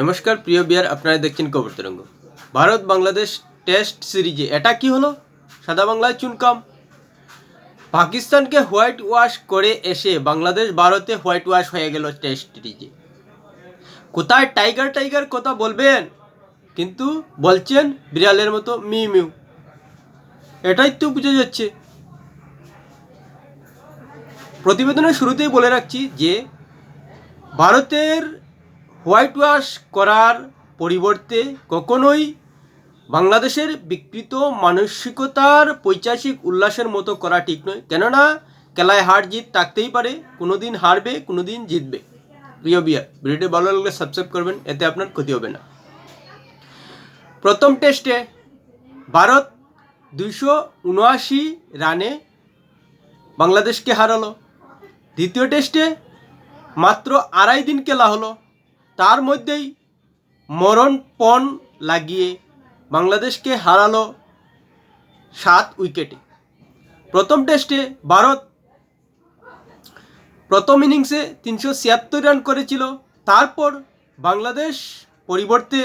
নমস্কার, প্রিয় বিয়ার, আপনারা দেখছেন খবর তরঙ্গ। ভারত বাংলাদেশ টেস্ট সিরিজে এটা কি হলো? সাদা বাংলায় চুনকাম। পাকিস্তানকে হোয়াইট ওয়াশ করে এসে বাংলাদেশ ভারতে হোয়াইট ওয়াশ হয়ে গেল টেস্ট সিরিজে। কোথায় টাইগার টাইগার কথা বলবেন? কিন্তু বলছেন বিড়ালের মতো মি মিউ। এটাই তো বুঝে যাচ্ছে। প্রতিবেদনের শুরুতেই বলে রাখছি যে, ভারতের হোয়াইট ওয়াশ করার পরিবর্তে কখনোই বাংলাদেশের বিকৃত মানসিকতার পৈচাসিক উল্লাসের মতো করা ঠিক নয়। কেননা, খেলায় হার জিত থাকতেই পারে কোনো দিন হারবে কোনো দিন জিতবে। প্রিয় বিয়া ভিডিওটি ভালো লাগলে সাবস্ক্রাইব করবেন, এতে আপনার ক্ষতি হবে না। প্রথম টেস্টে ভারত দুইশো উনআশি রানে বাংলাদেশকে হারালো। দ্বিতীয় টেস্টে মাত্র আড়াই দিন খেলা হলো তার মধ্যেই মরণপণ লাগিয়ে বাংলাদেশকে হারালো সাত উইকেটে। প্রথম টেস্টে ভারত প্রথম ইনিংসে তিনশো ছিয়াত্তর রান করেছিল। তারপর বাংলাদেশ পরিবর্তে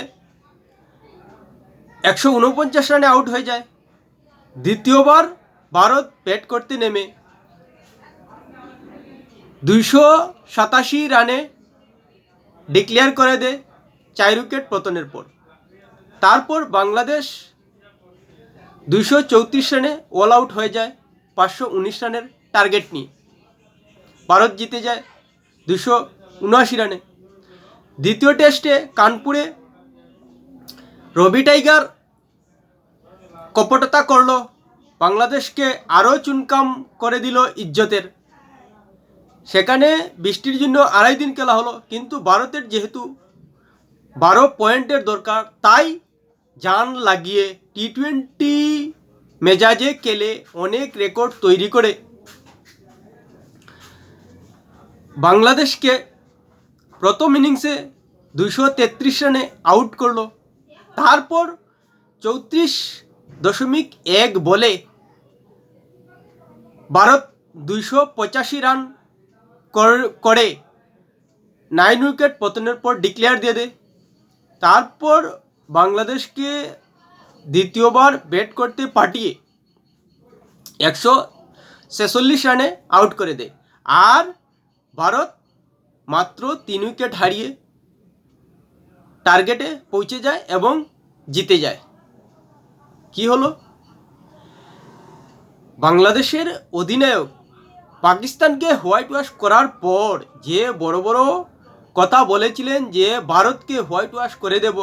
একশো উনপঞ্চাশ রানে আউট হয়ে যায়। দ্বিতীয়বার ভারত ব্যাট করতে নেমে দুইশো সাতাশি রানে ডিক্লেয়ার করে দেয় চার উইকেট পতনের পর। তারপর বাংলাদেশ দুইশো চৌত্রিশ রানে অল আউট হয়ে যায়, পাঁচশো উনিশ রানের টার্গেট নিয়ে। ভারত জিতে যায় দুশো উনআশি রানে। দ্বিতীয় টেস্টে কানপুরে রবি টাইগার কপটতা করল। বাংলাদেশকে আরও চুনকাম করে দিল ইজ্জতের। সেখানে বৃষ্টির জন্য আড়াই দিন খেলা হলো, কিন্তু ভারতের যেহেতু বারো পয়েন্টের দরকার, তাই জান লাগিয়ে টি টোয়েন্টি মেজাজে খেলে অনেক রেকর্ড তৈরি করে। বাংলাদেশকে প্রথম ইনিংসে দুশো তেত্রিশ রানে আউট করল। তারপর চৌত্রিশ দশমিক এক বলে ভারত দুইশো পঁচাশি রান কর- নাইন উইকেট পতনের পর ডিক্লেয়ার দিয়ে দেয় তারপর বাংলাদেশকে দ্বিতীয়বার ব্যাট করতে পাঠিয়ে একশো ছেচল্লিশ রানে আউট করে দেয় আর ভারত মাত্র তিন উইকেট হারিয়ে টার্গেটে পৌঁছে যায় এবং জিতে যায়। কি হলো? বাংলাদেশের অধিনায়ক পাকিস্তানকে হোয়াইট ওয়াশ করার পর যে বড় বড় কথা বলেছিলেন যে ভারতকে হোয়াইট ওয়াশ করে দেব,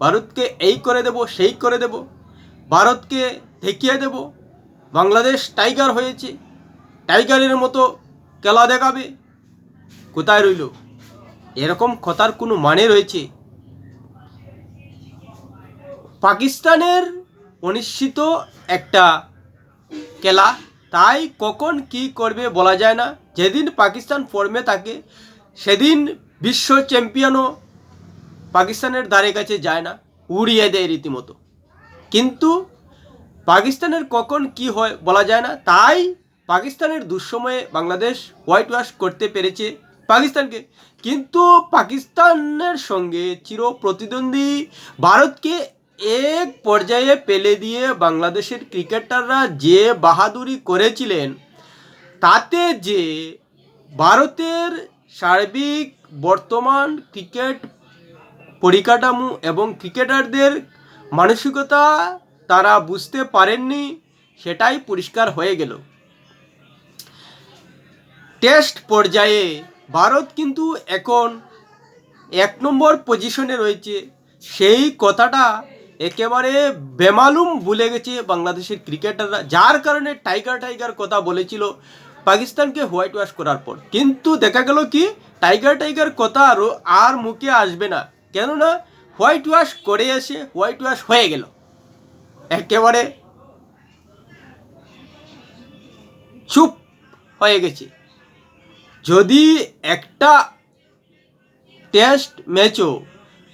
ভারতকে এই করে দেব, সেই করে দেব, ভারতকে ঠেকিয়ে দেব, বাংলাদেশ টাইগার হয়েছে, টাইগারের মতো খেলা দেখাবে। কোথায় রইল? এরকম কথার কোনো মানে রয়েছে? পাকিস্তানের অনিশ্চিত একটা খেলা তাই কখন কি করবে বলা যায় না। যেদিন পাকিস্তান ফর্মে থাকে, সেদিন বিশ্ব চ্যাম্পিয়নও পাকিস্তানের দ্বারে কাছে যায় না, উড়িয়ে দেয় রীতিমতো। কিন্তু পাকিস্তানের কখন কি হয় বলা যায় না। তাই পাকিস্তানের দুঃসময়ে বাংলাদেশ হোয়াইট ওয়াশ করতে পেরেছে পাকিস্তানকে। কিন্তু পাকিস্তানের সঙ্গে চির প্রতিদ্বন্দ্বী ভারতকে এক পর্যায়ে পেলে দিয়ে বাংলাদেশের ক্রিকেটাররা যে বাহাদুরি করেছিলেন, তাতে যে ভারতের সার্বিক বর্তমান ক্রিকেট পরিকাঠামো এবং ক্রিকেটারদের মানসিকতা তারা বুঝতে পারেননি, সেটাই পরিষ্কার হয়ে গেল। টেস্ট পর্যায়ে ভারত কিন্তু এখন এক নম্বর পজিশনে রয়েছে। সেই কথাটা একেবারে বেমালুম ভুলে গেছে বাংলাদেশের ক্রিকেটাররা, যার কারণে টাইগার টাইগার কথা বলেছিল পাকিস্তানকে হোয়াইট ওয়াশ করার পর। কিন্তু দেখা গেল কি টাইগার টাইগার কথা আরও আর মুখে আসবে না। কেননা হোয়াইট ওয়াশ করে এসে হোয়াইট ওয়াশ হয়ে গেল। একেবারে চুপ হয়ে গেছে। যদি একটা টেস্ট ম্যাচও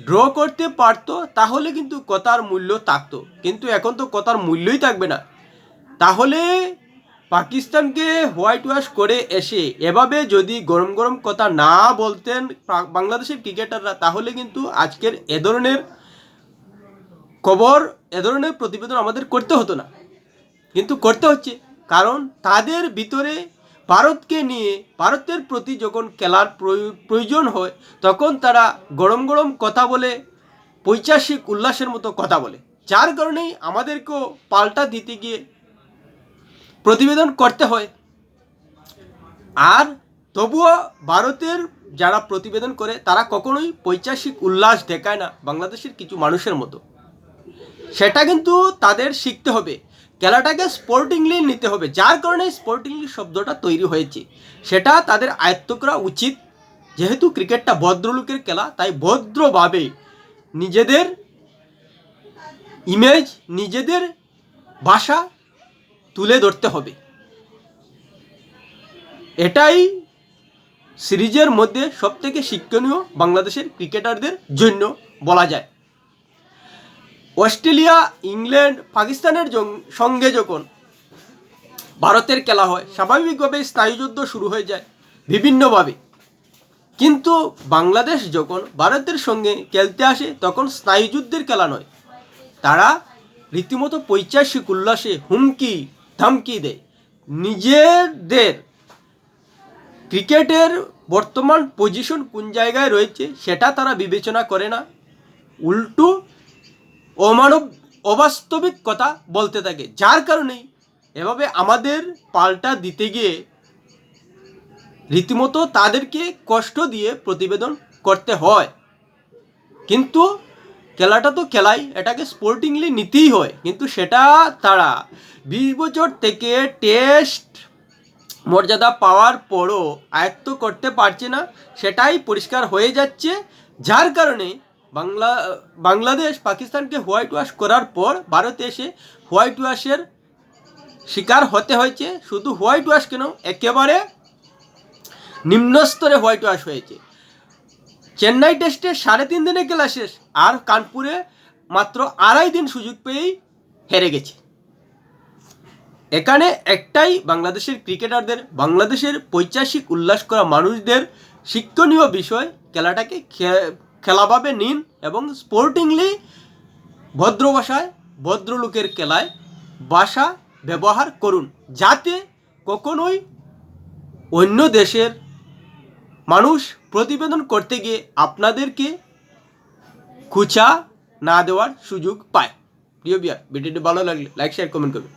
ড্র করতে পারতো, তাহলে কিন্তু কথার মূল্য থাকতো। কিন্তু এখন তো কথার মূল্যই থাকবে না। তাহলে পাকিস্তানকে হোয়াইট ওয়াশ করে এসে, এভাবে যদি গরম গরম কথা না বলতেন বাংলাদেশের ক্রিকেটাররা, তাহলে কিন্তু আজকের এ ধরনের খবর, এ ধরনের প্রতিবেদন আমাদের করতে হতো না। কিন্তু করতে হচ্ছে। কারণ তাদের ভিতরে ভারতকে নিয়ে, ভারতের প্রতি যখন খেলার প্রয়ো- প্রয়োজন হয়, তখন তারা গরম গরম কথা বলে, পৈচাসিক উল্লাসের মতো কথা বলে। যার কারণেই আমাদেরকেও পাল্টা দিতে গিয়ে প্রতিবেদন করতে হয়। আর তবুও ভারতের যারা প্রতিবেদন করে, তারা কখনোই পৈচাসিক উল্লাস দেখায় না, বাংলাদেশের কিছু মানুষের মতো। সেটা কিন্তু তাদের শিখতে হবে। খেলাটাকে স্পোর্টিংলি নিতে হবে, যার কারণে স্পোর্টিংলি শব্দটা তৈরি হয়েছে। সেটা তাদের আয়ত্ত করা উচিত। যেহেতু ক্রিকেটটা ভদ্রলোকের খেলা, তাই ভদ্রভাবে নিজেদের ইমেজ নিজেদের ভাষা তুলে ধরতে হবে। এটাই সিরিজের মধ্যে সবথেকে শিক্ষণীয় বাংলাদেশের ক্রিকেটারদের জন্য বলা যায়। অস্ট্রেলিয়া, ইংল্যান্ড, পাকিস্তানের সঙ্গে যখন ভারতের খেলা হয় স্বাভাবিকভাবে স্নায়ুযুদ্ধ শুরু হয়ে যায় বিভিন্নভাবে। কিন্তু বাংলাদেশ যখন ভারতের সঙ্গে খেলতে আসে, তখন স্নায়ুযুদ্ধের খেলা নয়। তারা রীতিমতো পৈচাসিক উল্লাসে হুমকি, ধমকি দেয়। নিজেদের ক্রিকেটের বর্তমান পজিশন কোন জায়গায় রয়েছে, সেটা তারা বিবেচনা করে না। উল্টো অমানব অবাস্তবিক কথা বলতে থাকে, যার কারণেই এভাবে আমাদের পাল্টা দিতে গিয়ে রীতিমতো তাদেরকে কষ্ট দিয়ে প্রতিবেদন করতে হয়। কিন্তু খেলাটা তো খেলাই, এটাকে স্পোর্টিংলি নিতেই হয়। কিন্তু সেটা তারা বিশ বছর থেকে টেস্ট মর্যাদা পাওয়ার পরও আয়ত্ত করতে পারছে না, সেটাই পরিষ্কার হয়ে যাচ্ছে। যার কারণে বাংলা বাংলাদেশ পাকিস্তানকে হোয়াইট ওয়াশ করার পর ভারতে এসে হোয়াইট ওয়াশের শিকার হতে হয়েছে। শুধু হোয়াইট ওয়াশ কেন, একেবারে নিম্নস্তরে হোয়াইট ওয়াশ হয়েছে। চেন্নাই টেস্টে সাড়ে তিন দিনে খেলা শেষ, আর কানপুরে মাত্র আড়াই দিন সুযোগ পেয়েই হেরে গেছে। এখানে একটাই বাংলাদেশের ক্রিকেটারদের, বাংলাদেশের পৈচাসিক উল্লাস করা মানুষদের শিক্ষণীয় বিষয়, খেলাটাকে খেলাভাবে নিন এবং স্পোর্টিংলি ভদ্র ভাষায় ভদ্রলোকের খেলায় ভাষা ব্যবহার করুন, যাতে কখনোই অন্য দেশের মানুষ প্রতিবেদন করতে গিয়ে আপনাদেরকে খুচা না দেওয়ার সুযোগ পায়। প্রিয় বিয়ার, ভিডিওটি ভালো লাগলে লাইক শেয়ার কমেন্ট করবেন।